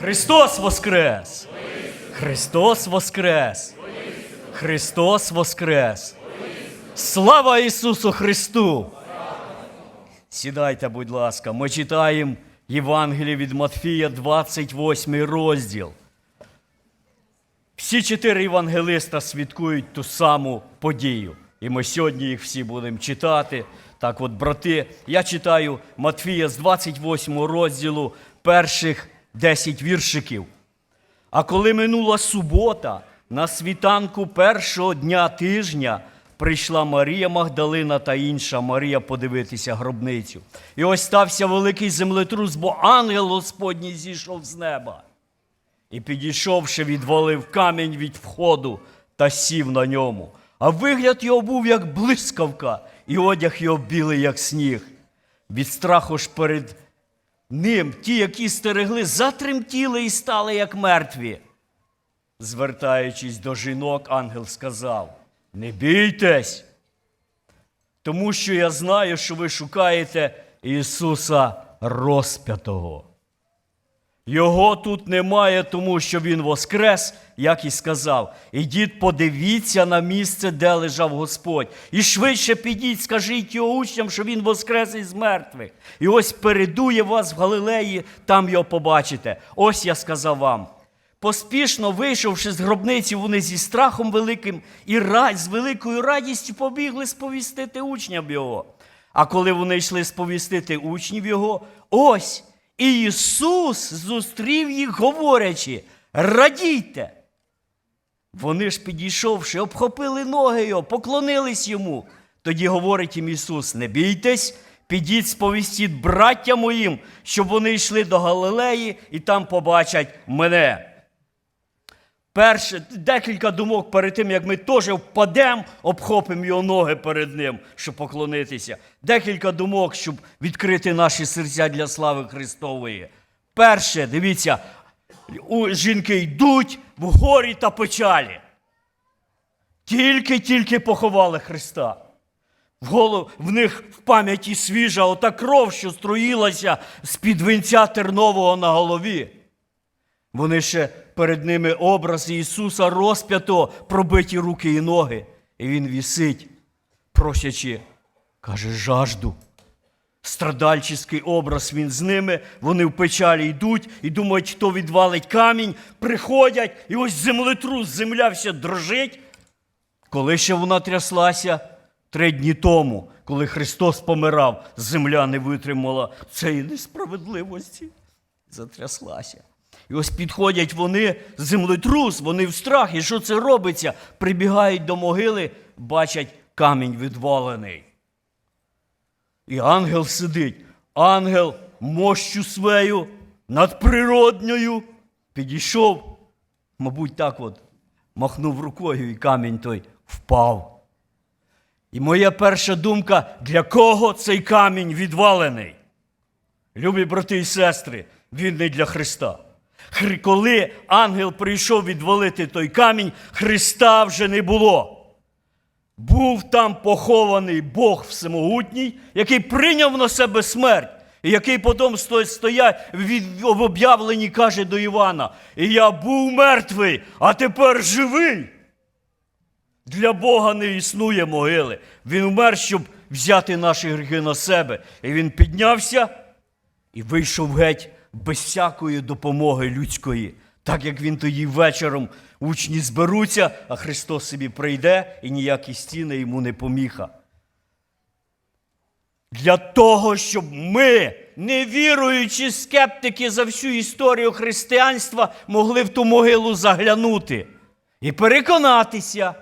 Христос Воскрес! Христос Воскрес! Христос Воскрес! Слава Ісусу Христу! Сідайте, будь ласка, ми читаємо Євангеліє від Матфія, 28 розділ. Всі чотири євангелиста свідкують ту саму подію. І ми сьогодні їх всі будемо читати. Так от, брати, я читаю Матфія з 28 розділу перших 10 віршиків. А коли минула субота, на світанку першого дня тижня прийшла Марія Магдалина та інша Марія подивитися гробницю. І ось стався великий землетрус, бо ангел Господній зійшов з неба. І підійшовши, відвалив камінь від входу та сів на ньому. А вигляд його був як блискавка, і одяг його білий, як сніг. Від страху ж перед ним ті, які стерегли, затремтіли і стали як мертві. Звертаючись до жінок, ангел сказав: Не бійтесь, тому що я знаю, що ви шукаєте Ісуса розп'ятого. Його тут немає, тому що він воскрес, як і сказав. Ідіть, подивіться на місце, де лежав Господь. І швидше підіть, скажіть його учням, що він воскрес із мертвих. І ось передує вас в Галилеї, там його побачите. Ось я сказав вам. Поспішно вийшовши з гробниці, вони зі страхом великим і з великою радістю побігли сповістити учням його. А коли вони йшли сповістити учнів його, ось і Ісус зустрів їх, говорячи: радійте. Вони ж, підійшовши, обхопили ноги його, поклонились йому. Тоді говорить їм Ісус: не бійтесь, підіть сповістіть браття моїм, щоб вони йшли до Галилеї і там побачать мене. Перше, декілька думок перед тим, як ми теж впадемо, обхопимо його ноги перед ним, щоб поклонитися. Декілька думок, щоб відкрити наші серця для слави Христової. Перше, дивіться, жінки йдуть в горі та печалі. Тільки-тільки поховали Христа. В, голов, в них в пам'яті свіжа ота кров, що струїлася з-під вінця тернового на голові. Вони ще перед ними образ Ісуса розп'ято, пробиті руки і ноги. І Він вісить, просячи, каже, жажду. Страдальчий образ він з ними, вони в печалі йдуть і думають, хто відвалить камінь, приходять, і ось землетрус, земля вся дрожить. Коли ще вона тряслася? Три дні тому, коли Христос помирав, земля не витримала цієї несправедливості. Затряслася. І ось підходять вони, землетрус, вони в страхі. Що це робиться? Прибігають до могили, бачать камінь відвалений. І ангел сидить. Ангел мощю свою надприродньою підійшов, мабуть, так от махнув рукою, і камінь той впав. І моя перша думка, для кого цей камінь відвалений? Любі брати і сестри, він не для Христа. Коли ангел прийшов відвалити той камінь, Христа вже не було. Був там похований Бог Всемогутній, який прийняв на себе смерть, і який потім стоять в об'явленні каже до Івана: І я був мертвий, а тепер живий. Для Бога не існує могили. Він умер, щоб взяти наші гріхи на себе. І він піднявся і вийшов геть без всякої допомоги людської. Так як він тоді вечором учні зберуться, а Христос собі прийде і ніякі стіни йому не поміха. Для того, щоб ми, невіруючі скептики за всю історію християнства, могли в ту могилу заглянути і переконатися.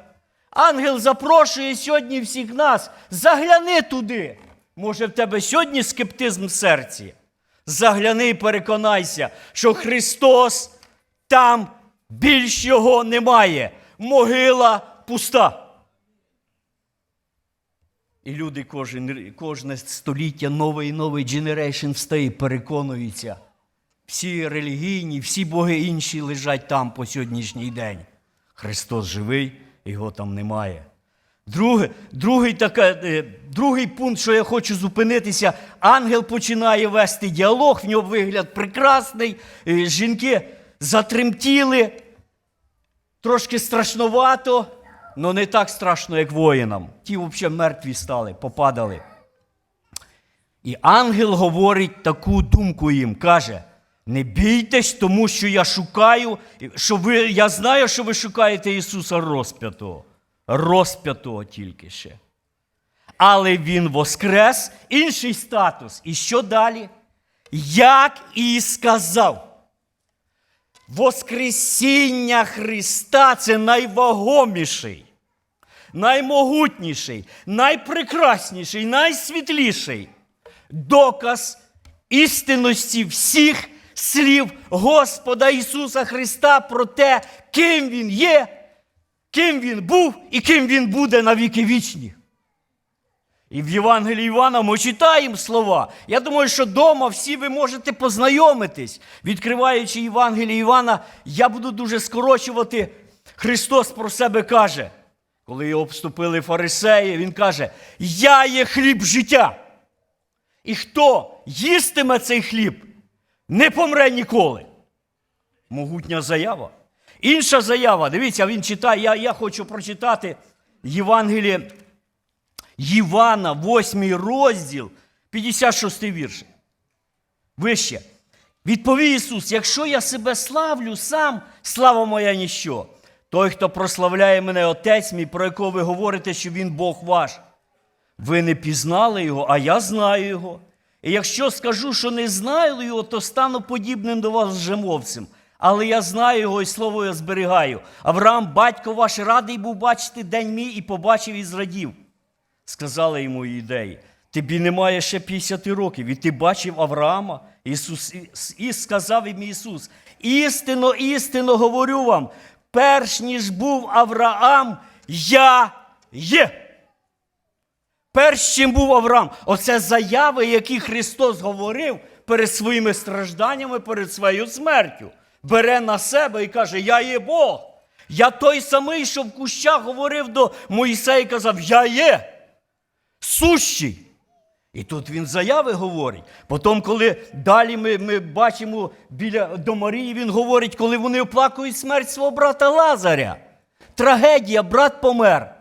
Ангел запрошує сьогодні всіх нас. Загляни туди. Може, в тебе сьогодні скептизм в серці? Загляни і переконайся, що Христос там більш його немає. Могила пуста. І люди кожен, кожне століття, новий і новий дженерейшн встає, і переконуються. Всі релігійні, всі боги інші лежать там по сьогоднішній день. Христос живий, його там немає. Друге, другий, така, е, другий пункт, що я хочу зупинитися, ангел починає вести діалог, в нього вигляд прекрасний, е, жінки затремтіли, трошки страшновато, але не так страшно, як воїнам. Ті взагалі мертві стали, попадали. І ангел говорить таку думку їм, каже: не бійтесь, тому що я шукаю, що ви, я знаю, що ви шукаєте Ісуса розп'ятого. Розп'ятого тільки ще. Але Він воскрес, інший статус. І що далі? Як і сказав. Воскресіння Христа це найвагоміший, наймогутніший, найпрекрасніший, найсвітліший доказ істинності всіх слів Господа Ісуса Христа про те, ким Він є, ким Він був і ким Він буде на віки вічні. І в Євангелії Івана ми читаємо слова. Я думаю, що вдома всі ви можете познайомитись. Відкриваючи Євангеліє Івана, я буду дуже скорочувати. Христос про себе каже, коли його обступили фарисеї, Він каже: Я є хліб життя. І хто їстиме цей хліб, не помре ніколи. Могутня заява. Інша заява, дивіться, він читає, я, я хочу прочитати Євангеліє Івана, 8 розділ, 56 вірш. Вище. Відповів Ісус: якщо я себе славлю сам, слава моя ніщо. Той, хто прославляє мене Отець мій, про якого ви говорите, що Він Бог ваш. Ви не пізнали його, а я знаю його. І якщо скажу, що не знаю його, то стану подібним до вас жемовцем. Але я знаю його і слово я зберігаю. Авраам, батько ваш, радий був бачити день мій і побачив і зрадів. Сказали йому юдеї, тобі немає ще 50 років, і ти бачив Авраама. Ісус, і сказав їм Ісус, істинно, істинно говорю вам, перш ніж був Авраам, я є. Перш чим був Авраам, оце заяви, які Христос говорив перед своїми стражданнями, перед своєю смертю. Бере на себе і каже: Я є Бог. Я той самий, що в кущах говорив до Моїсея і казав, Я є сущий. І тут він заяви говорить. Потім, коли далі ми, ми бачимо біля до Марії, він говорить, коли вони оплакують смерть свого брата Лазаря. Трагедія, брат помер.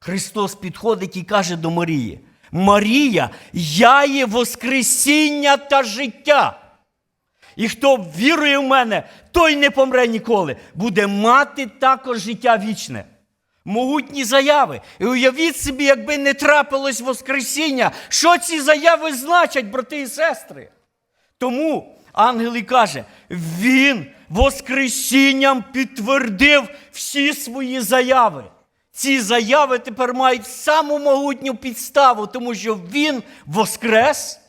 Христос підходить і каже до Марії: Марія, я є Воскресіння та життя. І хто вірує в мене, той не помре ніколи, буде мати також життя вічне. Могутні заяви. І уявіть собі, якби не трапилось Воскресіння, що ці заяви значать, брати і сестри. Тому ангел і каже, він Воскресінням підтвердив всі свої заяви. Ці заяви тепер мають саму могутню підставу, тому що він воскрес,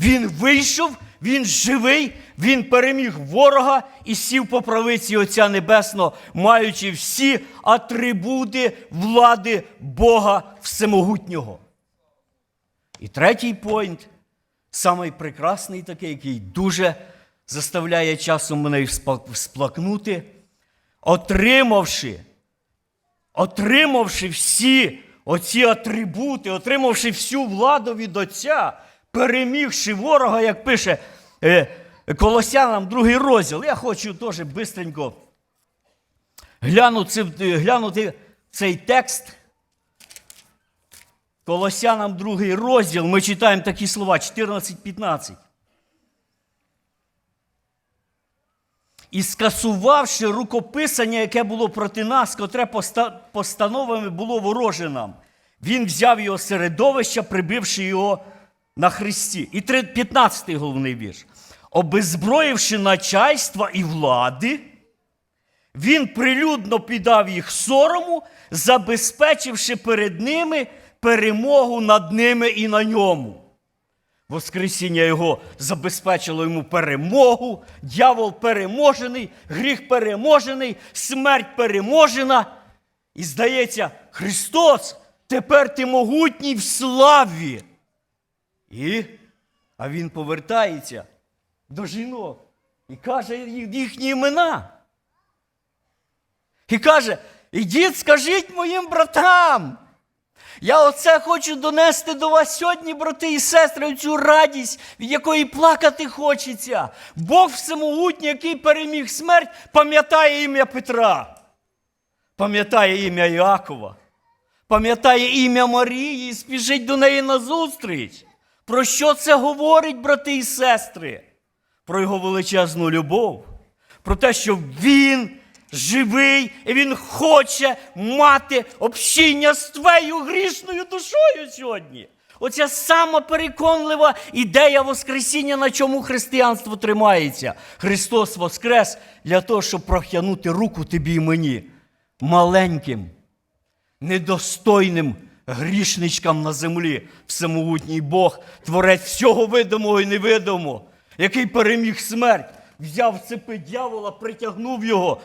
він вийшов, він живий, він переміг ворога і сів по правиці Отця Небесного, маючи всі атрибути влади Бога Всемогутнього. І третій пойнт, самий прекрасний такий, який дуже заставляє часом мене сплакнути, отримавши отримавши всі оці атрибути, отримавши всю владу від Отця, перемігши ворога, як пише е, Колосянам другий розділ. Я хочу теж швидко глянути, глянути цей текст. Колосянам другий розділ, ми читаємо такі слова 14-15. І скасувавши рукописання, яке було проти нас, котре постановами було вороже нам, він взяв його середовище, прибивши його на хресті. І 15-й головний вірш. Обезброївши начальства і влади, він прилюдно піддав їх сорому, забезпечивши перед ними перемогу над ними і на ньому. Воскресіння Його забезпечило йому перемогу, дьявол переможений, гріх переможений, смерть переможена. І здається, Христос, тепер ти могутній в славі. І, А Він повертається до жінок і каже їхні імена. І каже: ідіть, скажіть моїм братам, Я оце хочу донести до вас сьогодні, брати і сестри, цю радість, від якої плакати хочеться. Бог всемогутній, який переміг смерть, пам'ятає ім'я Петра, пам'ятає ім'я Іакова, пам'ятає ім'я Марії і спішить до неї назустріч. Про що це говорить, брати і сестри? Про його величезну любов, про те, що він живий і він хоче мати общіння з твоєю грішною душою сьогодні. Оця сама переконлива ідея Воскресіння, на чому християнство тримається. Христос Воскрес для того, щоб прохянути руку тобі і мені, маленьким, недостойним грішничкам на землі, всемогутній Бог, творець всього видимого і невидимого, який переміг смерть, взяв цепи дьявола, притягнув його,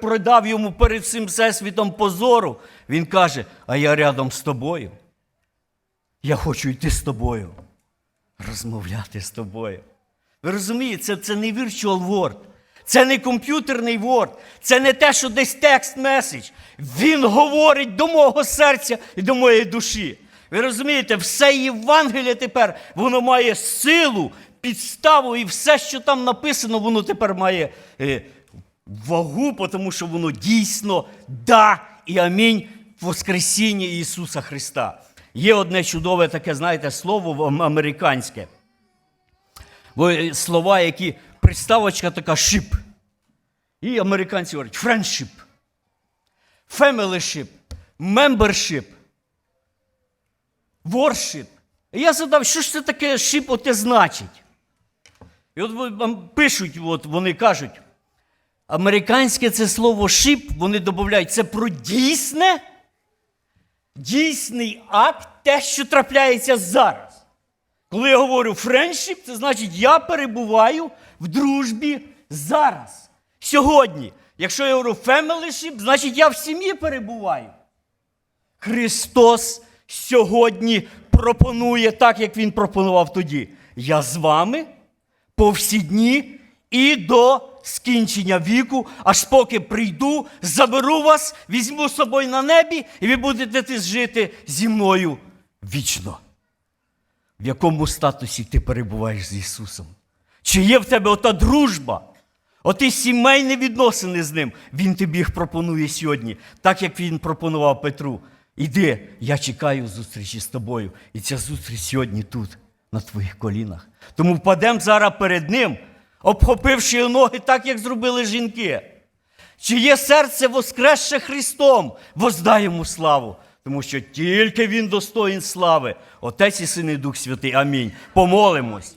продав йому перед цим всесвітом позору. Він каже: А я рядом з тобою. Я хочу йти з тобою, розмовляти з тобою. Ви розумієте, це, це не virtual word, це не комп'ютерний word, це не те, що десь текст меседж. Він говорить до мого серця і до моєї душі. Ви розумієте, все Євангеліє тепер воно має силу, підставу, і все, що там написано, воно тепер має е, вагу, тому що воно дійсно да і амінь в Воскресінні Ісуса Христа. Є одне чудове таке, знаєте, слово американське. Е, слова, які приставочка така шип. І американці говорять friendship, fellowship, membership, worship. І я задав, що ж це таке шип оте значить? І от вам пишуть, от вони кажуть, американське це слово шип, вони додають, це про дійсне, дійсний акт, те, що трапляється зараз. Коли я говорю friendship, це значить, я перебуваю в дружбі зараз, сьогодні. Якщо я говорю fellowship, значить я в сім'ї перебуваю. Христос сьогодні пропонує так, як Він пропонував тоді. Я з вами по всі дні і до скінчення віку, аж поки прийду, заберу вас, візьму з собою на небі, і ви будете жити зі мною вічно. В якому статусі ти перебуваєш з Ісусом? Чи є в тебе ота дружба? Оті сімейні відносини з ним. Він тобі їх пропонує сьогодні, так як він пропонував Петру. Іди, я чекаю зустрічі з тобою. І ця зустріч сьогодні тут, на твоїх колінах. Тому впадемо зараз перед ним, обхопивши його ноги так, як зробили жінки. Чи є серце воскресше Христом, воздай йому славу, тому що тільки Він достоїн слави. Отець і Син і Дух Святий. Амінь. Помолимось.